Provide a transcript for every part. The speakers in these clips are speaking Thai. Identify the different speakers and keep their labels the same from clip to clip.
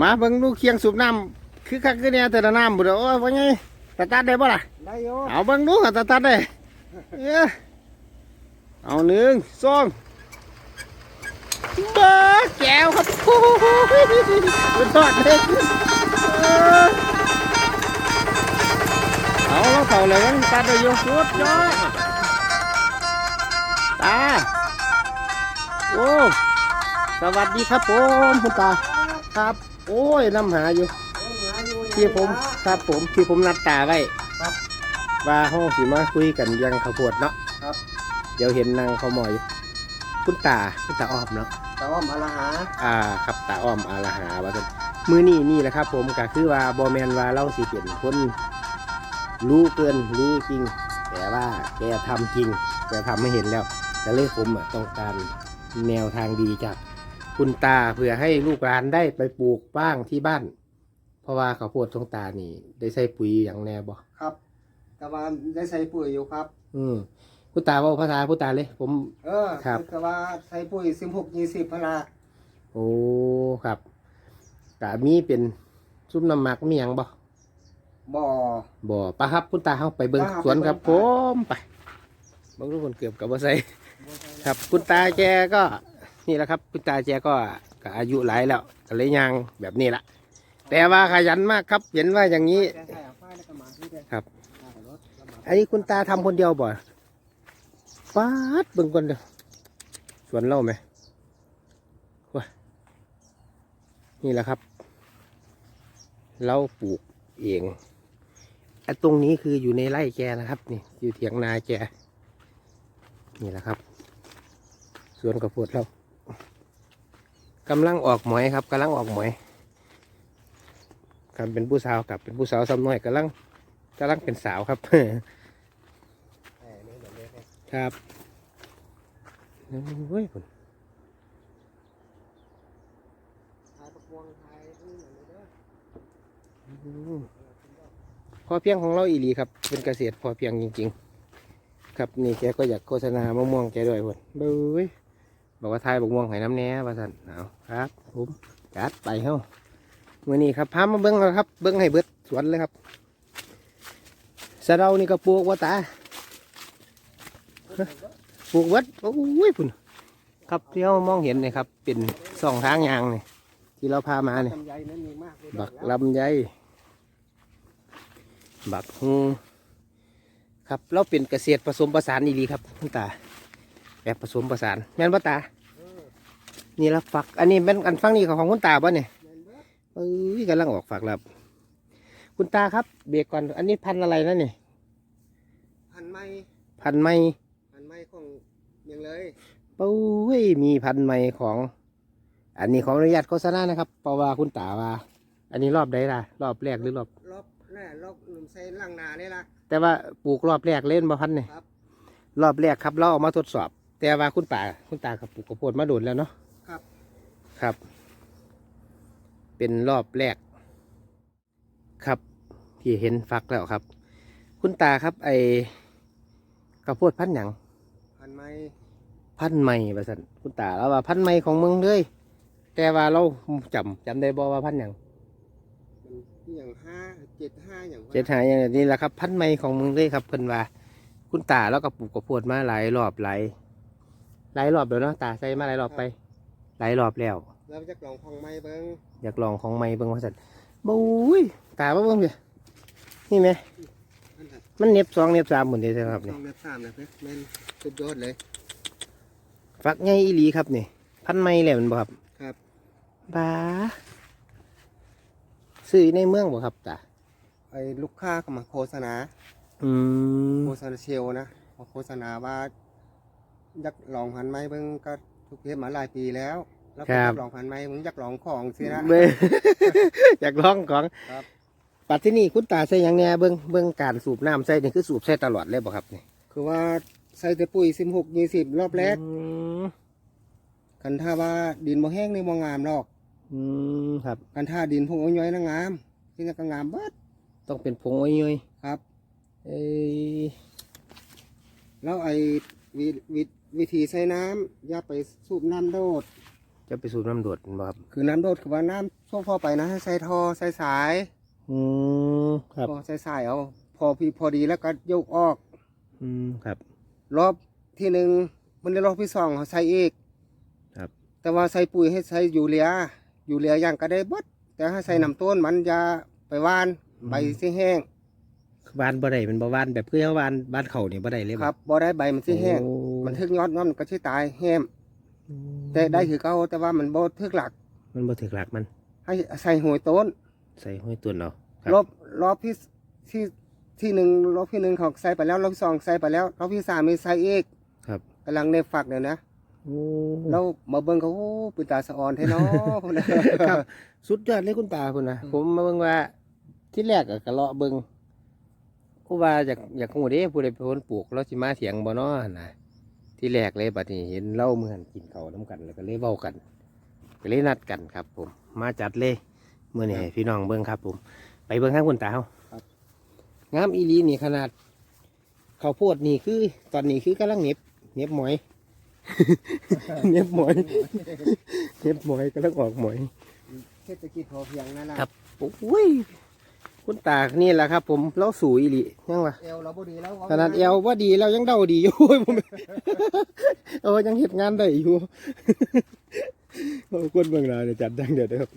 Speaker 1: มาเบิ่งดูเคียงสูบน้ำคือคักคือเนี่ยแต่ละน้ำบุดโอ้ยว่าไงตาตัดได้บ่ล่ะ
Speaker 2: ได้โย
Speaker 1: เอาเบิ่งดูตาตัดได้เอ้ยเอาหนึ่งสองเบ้อแก้วครับโอ้โหเป็นทอดเลยเออเอาแล้วเขาเลยกันตัดได้อยู่สุดยอดตาโอ้สวัสดีครับผมคุณตาครับ โอ้ยน้ำหาอยู่ ที่ผมครับผมที่ผมนัดตาไว้
Speaker 2: ครับ
Speaker 1: ว่าห้องสีมาคุยกันเรื่องข้าวโพดเนาะ
Speaker 2: ครับ
Speaker 1: เดี๋ยวเห็นนางเขาหมอยคุณตาคุณตาอ้อมเนาะ
Speaker 2: แต่ว่ามาละหา
Speaker 1: อ่าครับตาอ้อมอาลาหาว่าซั่นมือนี่นี่แหละครับ ผมก็คือว่าบอแมนว่าเราสิเป็นคนรู้เกินรู้จริง แต่ว่าแกทำจริงแกทำให้เห็นแล้วแต่เลยผมอะต้องการแนวทางดีจาก คุณตาเพื่อให้ลูกหลานได้ไปปลูกบ้างที่บ้าน เพราะว่าข้าวโพดของตานี่ ได้ใส่ปุ๋ยอย่างแน่บ่
Speaker 2: ครับ แต่ว่าได้ใส่ปุ๋ยอยู่ครับ
Speaker 1: อืมคุณตาเว่าภาษาคุณตาเลย ผม
Speaker 2: เออ
Speaker 1: ครับ
Speaker 2: แต่ว่าใส่ปุ๋ยสิบหกยี่สิบพนละ
Speaker 1: โอ้ครับกะมีเป็นซุปน้ำหมักมีหยังบ่
Speaker 2: บ่อ
Speaker 1: บ่ปะครับคุณตาเฮาไปเบิ่ง
Speaker 2: ไปครับ
Speaker 1: สวนครับ
Speaker 2: ไป
Speaker 1: ผ
Speaker 2: เบิ่ง
Speaker 1: มไปเบิ่งทุกคนเกือบกับบ่ใส่ ครับคุณตาแกก็ นี่แหละครับคุณตาแกก็ก็อายุหลายแล้วก็เลยยางแบบนี้ละแต่ว่าขยันมากครับเห็นว่าอย่างนี้ ครับ
Speaker 2: อั
Speaker 1: นนี้คุณตาทำคนเดียวบ่ฟาดเบิ่งก่อนเด้อสวนเล่าไหมว้านี่แหละครับ เราปลูกเองไอันตรงนี้คืออยู่ในไร่แกนะครับ นี่อยู่เถียงนาแกนี่แหละครับ สวนกระโพดเรา กำลังออกหมอยครับกำลังออกหมอยครับเป็นผู้สาวกับเป็นผู้สาวซ้ำน้อยกำลังกำลังเป็นสาวครับ
Speaker 2: ครับ
Speaker 1: ครับเฮ้ยผม
Speaker 2: ถ่ายประกวงถ่ายนี่หน่อเพ
Speaker 1: อเพียงของเราอีหลีครับ เป็นเกษตรพอเพียงจริง ๆ ครับนี่แกก็อยากโฆษณามะม่วงแกด้วยคนเบ้ย บอกว่าทายบกม่วงให้น้ำแน่ว่าสันเอาครับผมจัดไปเฮ้ามื่อนี้ครับพามาเบิ้งแล้วครับ เบิ้งให้เบิดสวนเลยครับสะเดานี่ก็ปลูกว่าตาปลูกเบิดโอ้ยพุ่นครับที่เรามองเห็นนี่ครับ เป็นสองทางยางนี่ที่เราพามาเนี่ย
Speaker 2: ลำไยนั้นมีมาก
Speaker 1: บักลำไยบักฮูครับเราเป็นเกษตรผสมผสานอีหลีครับคุณตาแบบผสมผสาน แม่นป่ตา นี่ละฝัก อันนี้เป็นอันฟังนี่ของคุณตาป่ะเนี่ย
Speaker 2: แม่นเบิด
Speaker 1: เอ้ยกำลังออกฝักแล้วคุณตาครับ เบรกก่อน อันนี้พันธุ์อะไรนะเนี่ย
Speaker 2: พันไม้
Speaker 1: พันธุ์ใหม่
Speaker 2: พันไม้ของเมียงเลย
Speaker 1: ปุ้ยมีพันธุ์ใหม่ของ อันนี้ขออนุญาตโฆษณานะครับเพราะว่าคุณตาว่า อันนี้รอบใดล่ะ รอบแรกหรือรอบ
Speaker 2: รอบแรกรอบหนุ่มใส่ล่างนานี่ล่ะ
Speaker 1: แต่ว่าปลูกรอบแรกเล่นมาพันเนี่ย
Speaker 2: ครับ
Speaker 1: รอบแรกครับเราเอามาทดสอบ แต่ว่าคุณป่าคุณตากับปลูกกระโพดมาโดนแล้วเนาะ
Speaker 2: ครับ
Speaker 1: ครับ เป็นรอบแรก ครับที่เห็นฟักแล้วครับ คุณตาครับ ไอกระโพดพันธุ์หยัง
Speaker 2: พันไม้
Speaker 1: พันธุ์ใหม่ประสันคุณตาแล้วว่าพันธุ์ใหม่ของเมืองเลย แต่ว่าเราจำจำได้บ่ว่าพันธุ์หยัง
Speaker 2: มันอย่างห้าเจ็ดห้าอย่างว่า
Speaker 1: เจ็ดหาอย่างนี้แหละครับ พันธุ์ใหม่ของเมืองเลยครับเพิ่นว่า คุณตาแล้วก็ปลูกกระโพดมาหลายรอบหลายหลายรอบแล้วเนาะตาใส่มาหลายรอบไป หลายรอบแล้ว
Speaker 2: แล้วจะกล่องของไม้เบิ้ง
Speaker 1: อยากลองของใหม่เบิ่งว่าสันบุ้ยตาบ่เบิ่งเด้นี่ไหม
Speaker 2: นั่นแหละ
Speaker 1: มันเน็บสองเน็บสามหมดเลยใช่ไหมครับ
Speaker 2: ส
Speaker 1: นี่
Speaker 2: องเมตรสามนะเพื่อนแม่นสุดยอดเลย
Speaker 1: ฟักใหญ่อีหลีครับนี่พันไม้แล้วแมันบ่ครับ
Speaker 2: ครับ
Speaker 1: บ้าซื้อในเมืองบ่ครับตา
Speaker 2: ไอ้ลูกค้าก็มาโฆษณา
Speaker 1: อืม
Speaker 2: โฆษณาเชลนะมาโฆษณาว่าอยากลองพันไม้เบิ้งก็ ทุกเทปมาหลายปีแล้วแล้วก็อยากลองพันไม้มึงอยากลองของสินะ
Speaker 1: เบ้อยากลองของ
Speaker 2: ครับ
Speaker 1: ปัดที่นี่คุณตาใส่หยังแหน่เบิ่งเบิ่งการสูบน้ำใส่นี่คือสูบใส่ตลอดเลยบ่ครับนี่
Speaker 2: คือว่าใส่แต่ปุ๋ยสิบหกยี่สิบรอบแรก
Speaker 1: อืม
Speaker 2: กันถ้าว่าดินบ่แห้งนี่บ่งามหรอก
Speaker 1: อืมครับ
Speaker 2: กันถ้าดินพงอ้อยๆนะงามที่นั่นก็งามเบิด
Speaker 1: ต้องเป็นผงอ้อย
Speaker 2: ครับ
Speaker 1: ๆเอ้ย
Speaker 2: แล้วไอ้วิวิวิธีใส่น้ำอย่าไปสูบน้ำโดด
Speaker 1: จะไปสูบน้ำโดดบ่ครับ
Speaker 2: คือน้ำโดดคือว่าน้ำช่วงพอไปนะให้ใส่ทอใส่สาย
Speaker 1: อืมครับ
Speaker 2: พอใส่สายเอาพอพี่พอดีแล้วก็ยกออก
Speaker 1: อืมครับ
Speaker 2: รอบที่หนึ่งมันได้รอบที่สองเขาใส่อีก
Speaker 1: ครับ
Speaker 2: แต่ว่าใส่ปุ๋ยให้ใส่ยูเรียยูเรียอย่างก็ได้เบดแต่ถ้าใส่น้ำต้นมันจะไปหวานใบสิแห้ง
Speaker 1: วานบ่ได้เป็นบ่วานแบบคือเขาวานบ้านเขานี่บ่ได้เลย
Speaker 2: ครับบ่ได้ใบมันสิแห้ง
Speaker 1: โอ้
Speaker 2: มันทึกยอดมันก็สิตายแห้มแต่ได้คือเก่าแต่ว่ามันบ่ทึกหลัก
Speaker 1: มันบ่ถึกหลักมัน
Speaker 2: ให้ใส่หัวต้น
Speaker 1: ใส่ห้อยตุนเอาค
Speaker 2: รอบรอบที่ที่ที่หนึ่งรอบที่หนึ่งเขาใส่ไปแล้วรอบที่สองใส่ไปแล้วรอบที่สามมีใส่อีก
Speaker 1: ครับ
Speaker 2: กำลังในฝักเดี๋ยวนะ
Speaker 1: โอ้
Speaker 2: เรามาเบิ่งเขาโอ้ปืนตาสะออนแท้เนาะ
Speaker 1: ครับสุดยอดเลยคุณตาคุณนะ
Speaker 2: อืม
Speaker 1: ผมมาเบิ่งว่าที่แรกก็กะเลาะเบิ่งกูว่าอยากอยากฮู้เด้ผู้ใดเป็นคนปลูกเราสิมาเถียงบ่เนาะนะ ที่แรกเลยบัดนี้เห็นเล่าเหมือนกินข้าวนํกันแล้วก็เลยเว้ากัน ก็เลยนัดกันครับ ผม มาจัดเลยมื้อนี้ให้พี่น้องเบิ่งครับ ผม ไปเบิ่งทางคุณตาเฮา
Speaker 2: ครับ
Speaker 1: งามอีหลีนี่ขนาดข้าวโพดนี่คือ ตอนนี้คือกำลังเหน็บเหน็บหมอยเหน็บหมอยเหน็บหมอยกำลังออกหมอย
Speaker 2: เศรษฐกิจพอเพียงนั่นแหละ
Speaker 1: ครับโอ้ย คุณตานี่แหละครับ ผมเล่าสู่อีหลียังวะ
Speaker 2: เอวเราบ่ดีแล้ว
Speaker 1: ขนาดเอวว่าดีแล้วยังเดาดีอยู่โอ้ยผมเออยังเห็ดงานได้อยู่โอ้คนเมืองเราเนี่ยจัดดังเดี๋ยวเด้อครับ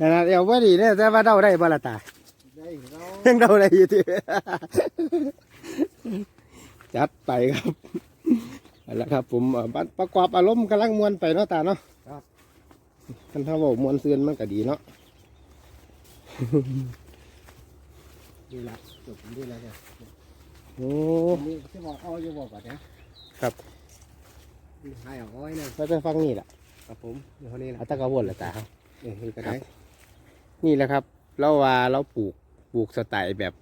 Speaker 1: ขนาดเอวว่าดีเนี่ยแต่ว่าเดาได้บ่ละตา
Speaker 2: ได้เรา
Speaker 1: ยังเดาได้อยู่ที่จัดไปครับเอาละครับ ผมเอ่อบัดประกอบอารมณ์กำลังมวนไปเนาะตาเนาะ
Speaker 2: ครับ
Speaker 1: กันถ้าบอกมวนเสือนมันก็ดีเนาะ
Speaker 2: ดีละจบดีแล้วเนี่ย
Speaker 1: โอ้
Speaker 2: นี่ที่บอกอ้อยจะบอกก่อนนะครับให้เอาอ้อยนะ
Speaker 1: เราจะฟังนี่แหละ
Speaker 2: ครับผมเดี๋ยวนี้นะ
Speaker 1: เอาตะกะวนละตาครับ
Speaker 2: เออนี่ก็ได้
Speaker 1: นี่แหละครับเราว่าเราปลูกปลูกสไตล์แบบ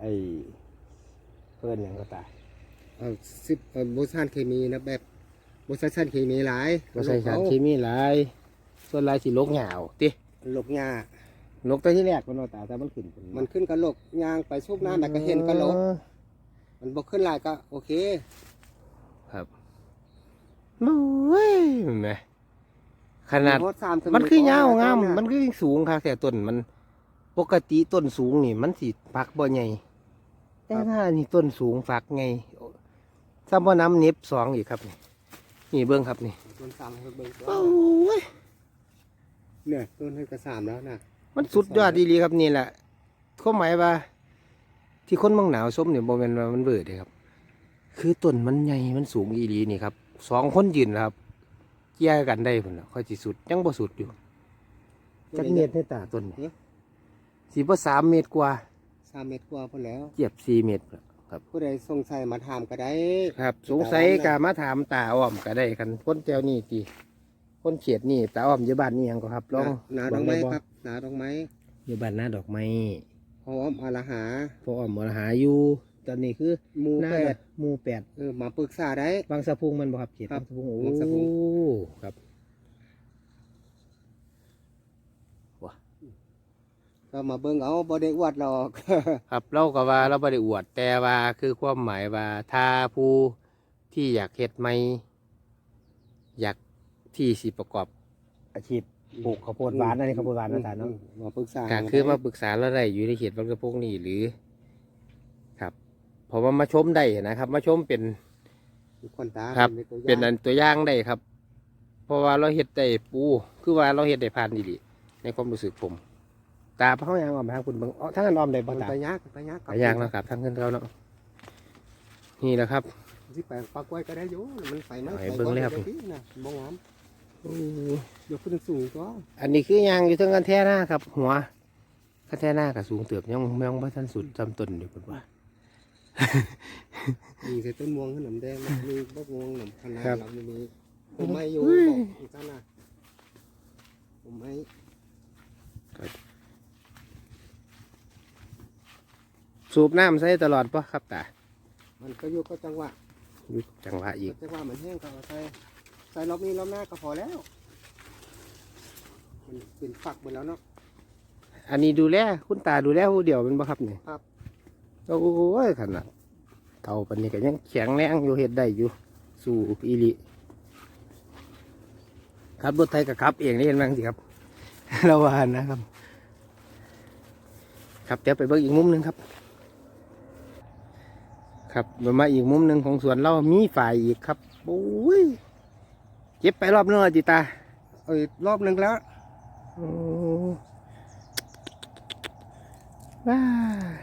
Speaker 1: ไอ้เพื่อนอย่างก็ตาย
Speaker 2: เอาสิบเอาโบซานเคมีนะแบบโบซานเคมีหลาย
Speaker 1: เราใส่สารเคมีหลายส่วนหลายสิลกเหงาติ
Speaker 2: หลกหญ้า
Speaker 1: ลกตัวที่แรกมันว่าตาแต่มันขึ้นเป็
Speaker 2: มันขึ้นกระโหลกยางไปชุบน้ำแต่ก็เห็นกระโหลก
Speaker 1: อ๋อ
Speaker 2: มันบกขึ้นหลายก็ โอเค
Speaker 1: ครับโอ้ยเห็นไหมขนาด
Speaker 2: โพสต์สาม
Speaker 1: มันคือเงา
Speaker 2: ต้
Speaker 1: งามะมันคือสูงค่ะแต่ต้นมัน ปกติต้นสูงนี่ มันสิฝักบ่ใหญ่แต่ถ้านี่ต้นสูงฝักไงซ้ำว่าน้ำเน็บสองอีกครับ นี่นี่เบิ้งครับนี่
Speaker 2: ต้นสามให้เบิ่งตัว
Speaker 1: โอ้ย
Speaker 2: เนี่ยต้นให้กระสามแล้วนะ
Speaker 1: มันสุดยอดดีหลีครับนี่แหละข้อหมายว่า ที่คนเมืองหนาวส้มเนี่ยโมเมนว่ามันเบื่อเลยครับ คือต้นมันใหญ่มันสูงอีหลีนี่ครับสองคนยืนนะครับเกี่ยกันได้ผลละค่อยสิสุดยังบ่สุดอยู่จักเมตรในตาต้นนี่สี่บ่สามเมตรกว่า
Speaker 2: สามเมตรกว่าพอแล้ว
Speaker 1: เกียบสี่เมตรครับ
Speaker 2: ผู้ใดสงสัยมาถามก็ได้
Speaker 1: ครับ สงสัยกามาถามตาอ้อมก็ได้กันคนแถวนี้ตี คนเขียดนี่ตาอ้อมอยู่บ้านนี่ยังก็ครับลอง
Speaker 2: หนาดอกไม้ครับหนาดอกไม้
Speaker 1: อยู่บ้านหน้าดอกไม้
Speaker 2: หอมอาละหา
Speaker 1: พออ้อมมาหาอยู่ตอนนี้คือ
Speaker 2: หมู
Speaker 1: หน้า
Speaker 2: แป
Speaker 1: แป
Speaker 2: ด
Speaker 1: ดหมู่แปด
Speaker 2: เออมาปรึกษาได้
Speaker 1: บางสะพุงมันบ่ครับเขียด
Speaker 2: ครับ
Speaker 1: บางสะพุงโอ้
Speaker 2: บางสะพุง
Speaker 1: ครับ
Speaker 2: ก็มาเบิ่งเอาบ่ได้อวดหรอก
Speaker 1: ครับเราก็ว่าเราไม่ได้อวดแต่ว่าคือความหมายว่าถ้าผู้ที่อยากเฮ็ดไม่อยาก ที่สิประกอบอาชีพปลูกข้าวโพดหวานอันนี้ข้าวโพดหวานนะท่านเนาะ
Speaker 2: มาปรึกษา
Speaker 1: ก็คือมาปรึกษาเราได้อยู่ในเขตบางสะพุงนี่หรือ ครับเพราะว่ามาชมได้นะครับ มาชมเป็น
Speaker 2: คนตา
Speaker 1: ครับ
Speaker 2: ป็ตัวอย่าง
Speaker 1: เป็นอันตัวอย่างได้ครับ เพราะว่าเราเห็ดได้ปูคือว่าเราเห็ดได้ผ่านดีดีในความรู้สึกผม ตาเขายางออมไปทางคุณเบางอ๋อทั้งนั้นออมได้
Speaker 2: มั
Speaker 1: บ่
Speaker 2: น
Speaker 1: ตา
Speaker 2: ไปยากไปยาก
Speaker 1: ไปยางแล้วครับทั้งขึ้นเขาเนาะนี่แหละครับ
Speaker 2: สิไปปลากล้วยก็ได้อยู่มันไปไหม
Speaker 1: เอาให้เบิ่งเลยครับ
Speaker 2: ไปก่อนนะบ่งาม
Speaker 1: อู้
Speaker 2: ยกขึ้นสูงตัว
Speaker 1: อันนี้คือยางอยู่ทั้งกันแท่หน้าครับ หัวกันแท่หน้ากับสูงเติบยังยังไม่ทันสุดจำต้นอยู่คุณว่า
Speaker 2: มีใส่ต้นม่วงขนมแดงนะมีบักม่วงหนมคณะ
Speaker 1: ครับ
Speaker 2: เรามีผมไม่อยู่
Speaker 1: เฮ้ย
Speaker 2: บอกอีกท่านนะผมไม่
Speaker 1: สูบน้ำใส่ตลอดปะครับตา
Speaker 2: มันก็อยู่ก็จังหวะ
Speaker 1: อยู่จังหวะอีก
Speaker 2: จังหวะมันแห้งก็เอาใส่ใส่รอบนี้รอบหน้าก็พอแล้ว มันเป็นฝักหมดแล้วเนาะ
Speaker 1: อันนี้ดูแลคุณตาดูแลผู้เดียวเป็นปะครับเนี่ย
Speaker 2: ครับ
Speaker 1: โอ้ยขนาดเท่าปันนี้ก็ยังแข็งแรงอยู่เห็ดได้อยู่ สู่อีหลิขับรถไทยกับขับเองนี่เห็นบ้างสิครับระวานนะครับ ครับเดี๋ยวไปเบิ่งอีกมุมหนึ่งครับ ครับเดี๋ยวมาอีกมุมหนึ่งของสวนเรามีฝ่ายอีกครับโอ้ย เจ็บไปรอบนึงแล้วจิตา
Speaker 2: เอ้ยรอบหนึงแล้ว
Speaker 1: โอ้ว้าย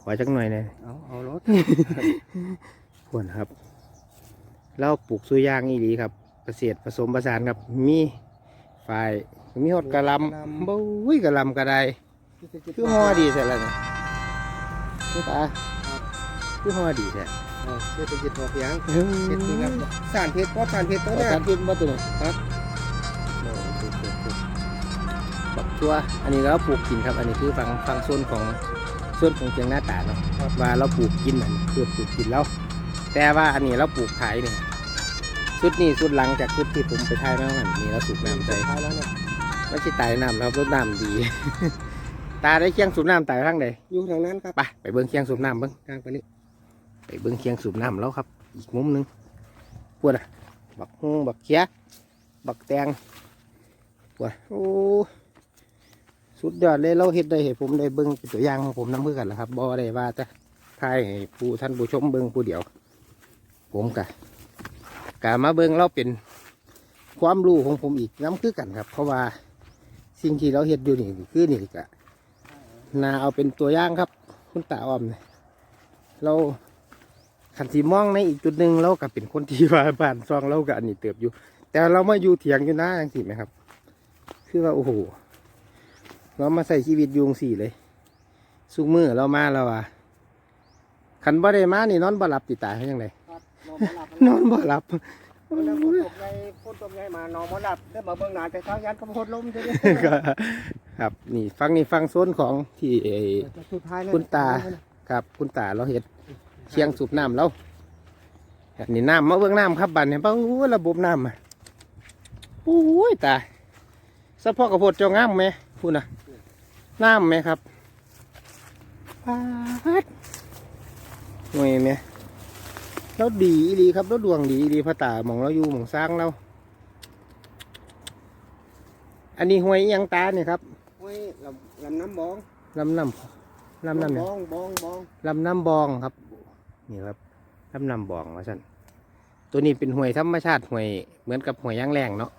Speaker 1: ขอจักหน่อยหนะ
Speaker 2: เอาเอารถ
Speaker 1: ควรครับเราปลูกสุยางอีหลีครับเกษตรผสมผสานครับมีฝ่ายมีหดกระหลำบุ้ยกระหลำกระไดคือห่อดีใช่แล้วเนี่ยคือตาคือห่อดีใช่
Speaker 2: เอาเศรษฐกิจพอเพียง
Speaker 1: เฮ้ย
Speaker 2: เพชรนี่ครับสารเพชรก็สารเพชรตัว
Speaker 1: เอา
Speaker 2: เนี้ย
Speaker 1: การพิมพ์มาตัวนี้ครับโอ้ปลูกปลูกปลูกบักตัวอันนี้เราปลูกกินครับ อันนี้คือฟังฟังส่วนของส่วนของเชียงหน้าตาเนาะว่าเราปลูกกินอันนี้คือปลูกกินแล้วแต่ว่าอันนี้เราปลูกขายเนี่ยชุดนี้ชุดหลังจากชุดที่ผมไปถ่ายมาหันนี่เราสูบน้ำใจ
Speaker 2: ท้ายแล้วเนี่ย
Speaker 1: ไม่ใช่ตายน้ำครับรดน้ำดี ตาได้เคียงสูบน้ำตายข้างใด
Speaker 2: อยู่ทางนั้นครับ
Speaker 1: ไปไปเบิ้งเคียงสูบน้ำเบิ้ง
Speaker 2: ทางไปนี่
Speaker 1: ไปเบิ้งเคียงสูบน้ำแล้วครับ อีกมุมหนึงปวดอะบักฮงบักเคียบักแตงปวดโอ้สุดยอดเลยเราเฮ็ดได้ให้ผมได้เบิ้งตัวอย่างของผมน้ำเพื่อกันแหละครับบ่ได้ว่าจะทายให้ผู้ท่านผู้ชมเบิ้งผู้เดียว ผมกะกะมาเบิ้งเราเป็นความรู้ของผมอีกน้ำคือกันครับ เพราะว่าสิ่งที่เราเฮ็ดอยู่นี่คือนี่กะนาเอาเป็นตัวอย่างครับ คุณตาอ้อมเนี่ยเรา ขันสีมองในอีกจุดหนึ่งเราก็เป็นคนที่ว่าบ้านซองเราก็อันนี้เติบอยู่ แต่เรามาอยู่เถียงอยู่นะอย่างสิไหมครับคือว่าโอ้โหเรามาใส่ชีวิตอยุงสี่เลยสุกมือเรามาแล้วอะขันบ่ได้มานี่นอนบ่หลับติตายเขายังไง
Speaker 2: ครับนอนบ่หลับ
Speaker 1: นอนบ่หลับ
Speaker 2: วันนั้นฝนตกไงฝนตกไงมานอนบ่หลับได้มาเบิ่งหน้าแต่เช้ายันก็พดลมจะได้
Speaker 1: ก็ครับ นี่ฟังนี่ฟังโซนของที่ไอ้
Speaker 2: สุดท้ายเลย
Speaker 1: คุณตาครับ คุณตาเราเห็ด เชียงสูบน้ำเราอันนี่น้ำมาเบื้องน้ำครับบันเนี่ยป้าระบบน้ำอะโอ้ยตายสะพอกกระโพดเจ้างามไหมพูดนะน้ำไหมครับปาดหน่วยไหมเราดีอีหลีครับเราดวงดีอีหลีพระตาหมองเราอยู่หมองสร้างเราอันนี้ห้วยอิหยังตาเนี่ยครับ
Speaker 2: โอ้ยลำลำน้ำบอง
Speaker 1: ลำน้ำลำน้ำเนี่ย
Speaker 2: บองบองบอง
Speaker 1: ลำน้ำบองครับ นี่ครับลำน้ำบองว่าสั่นตัวนี้เป็นห่วยธรรมชาติห่วยเหมือนกับห่วยยางแรงเนาะ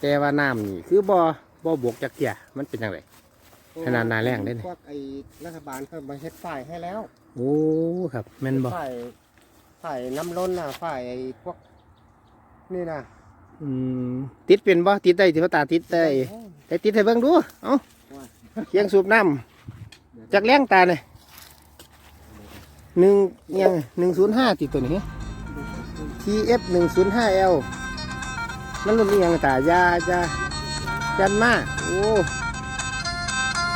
Speaker 1: แต่ว่าน้ำนี่คือบ่บ่บวกจากเกียมันเป็นยังไงขนาดหน้าแรงได้เนี่ย
Speaker 2: พวกไอ้รัฐบาลเขามาเฮ็ดฝ่ายให้แล้ว
Speaker 1: โอ้ครับแม่นบ่
Speaker 2: ฝ่ายฝ่ายน้ำล้นน่ะฝ่ายไอ้พวกนี่น่ะ
Speaker 1: อืมติดเป็นบ่ติดได้ที่พ่อตาติดได้แต่ติดให้เบิ่งดูเอ้าเคียงสูบน้ำจากแรงตาเนี่ย หนึ่งยังหนึ่งศูนย์ห้าติดตัวนี้ TF หนึ่งศูนย์ห้า L มันรุ่นนี้ยังตายายายันมาโอ้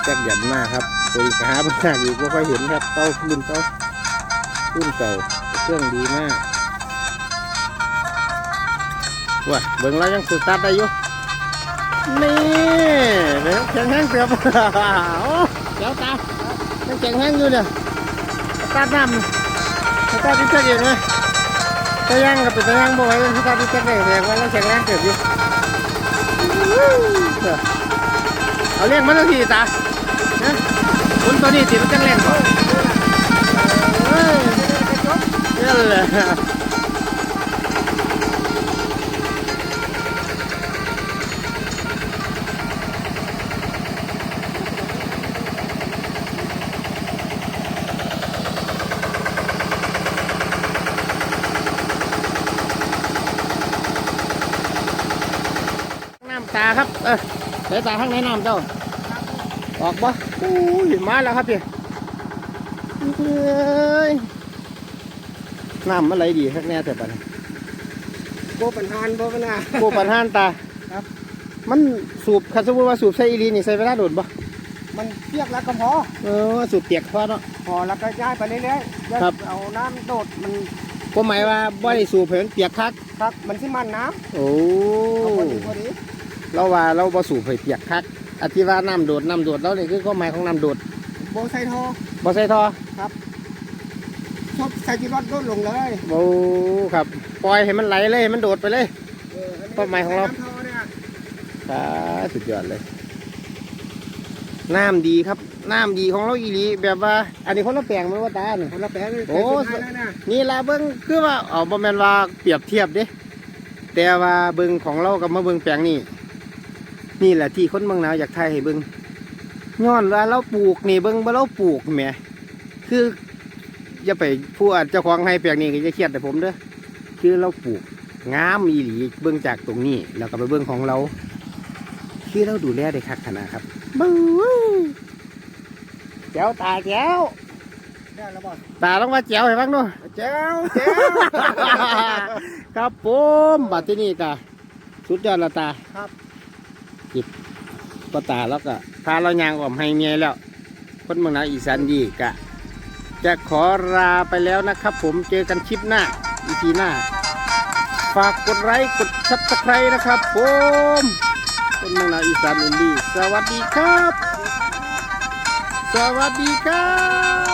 Speaker 1: แจ็คยันมาครับตัวนี้ก็หาปัญหาอยู่ก็ค่อยเห็นครับเต้ารุ่นเต้ารุ่นเก่าเครื่องดีมากว้าเบิ่งแล้วยังสตาร์ทได้อยู่นี่เดี๋ยวแข็งแห้งเกือบโอ้เดี๋ยวตายังแข็งแห้งอยู่เนี่ยส ตาร์ทน้ำสตาร์ทที่เช็คเองไหมตะย่างกับเป็นตะย่างบ่ไหวที่ตาที่เจ็คได้แสดงว่าเราแข็งแรงเกิดอยู่เอาเลี้ยงมันทีตานะคนตัวนี้ติมันแข็งแรงเฮ้ยนั่นแหละน้ำตาครับ เออสายตาข้างในน้ำเจ้า ออกบ่อู้ยมาแล้วครับพี่เฮ้ยน้ำอะไรดีข้างแน่แต่ปัดนี้
Speaker 2: โบปัญหานโบปัญหา
Speaker 1: โบปันห้านตา
Speaker 2: ครับ
Speaker 1: มันสูบคันสมมติว่าสูบใส่อีรีนี่ใส่เวลาโดดบ่
Speaker 2: มันเปียกแล้วก็พอ
Speaker 1: เออสูบเปียกพอเนาะ
Speaker 2: พอแล้วก็ย้ายไปเรื่อยๆย้าย
Speaker 1: ครับ
Speaker 2: เอาน้ำโดดมัน
Speaker 1: ก็หมายว่าบ่ได้สูบให้มันเปียกคัก
Speaker 2: ครับ มันสิมันน้
Speaker 1: โอ้ำ
Speaker 2: เอาพอดีพอดี
Speaker 1: เราว่าเราบ่สูบให้เปียกคักอธิว่าน้ำโดดน้ำโดดแล้วนี่คือก็หมายของน้ำโดด
Speaker 2: โบใส่ทอ
Speaker 1: บ่ใส่ท่อ
Speaker 2: ชอบใส่จีรถโดดลงเลย
Speaker 1: โอ้ครับปล่อยให้มันไหลเลยให้มันโดดไปเลย
Speaker 2: เอออันนี้
Speaker 1: เป้าหมายของเรา
Speaker 2: ใส่น้ำทอ
Speaker 1: ครับสุดยอดเลย น้ำดีครับ น้ำดีของเราอีหลีแบบว่า อันนี้คนละแปลงมันว่าตาเนี่ย
Speaker 2: คนละแปลงเลย
Speaker 1: โอ้
Speaker 2: ใส่สุดท้ายแล้วนะ
Speaker 1: นี่ละเบิ้งคือว่าเอาบ่แม่นว่าเปรียบเทียบเด้แต่ว่าเบิ้งของเรากับมาเบิ้งแปลงนี่ นี่แหละที่คนเมืองหนาวอยากไทยให้เบิ้งย้อนว่าเราปลูกนี่เบิ้งว่าเราปลูกแหมคืออย่าไปพูดเจ้าของให้แปลงนี้ก็จะเครียดแต่ผมเด้อคือเราปลูกงามอีหลีเบิ้งจากตรงนี้แล้วก็ไปเบิ้งของเราคือเราดูแลได้คักขนาดครับบู๊แจ๋วตาแจ๋ว
Speaker 2: ได้แล้วบ่
Speaker 1: ตาต้องมาแจ๋วให้ฟังด้วย
Speaker 2: แจ้วแจ้ว
Speaker 1: ครับผมบัดที่นี่กะสุดยอดละตา
Speaker 2: ครับ
Speaker 1: จิบก็ตาแล้วก็พาเรายางออมให้เมียแล้ว คนเมืองนาอีสานดีกะ จะขอลาไปแล้วนะครับ ผมเจอกันคลิปหน้า อีพีหน้า ฝากกดไลค์กดซับสไครต์นะครับ ผมคนเมืองนาอีสานอินดีสวัสดีครับ สวัสดีครับ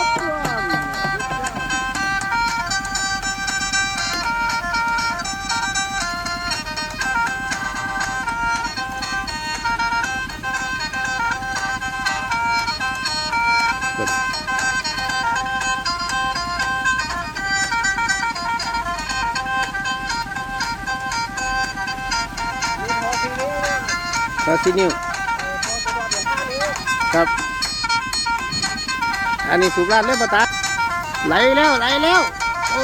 Speaker 1: ที่นิ่วครับ อันนี้สูบลาดเลยปะตาไหลแล้วไหลแล้ว โอ้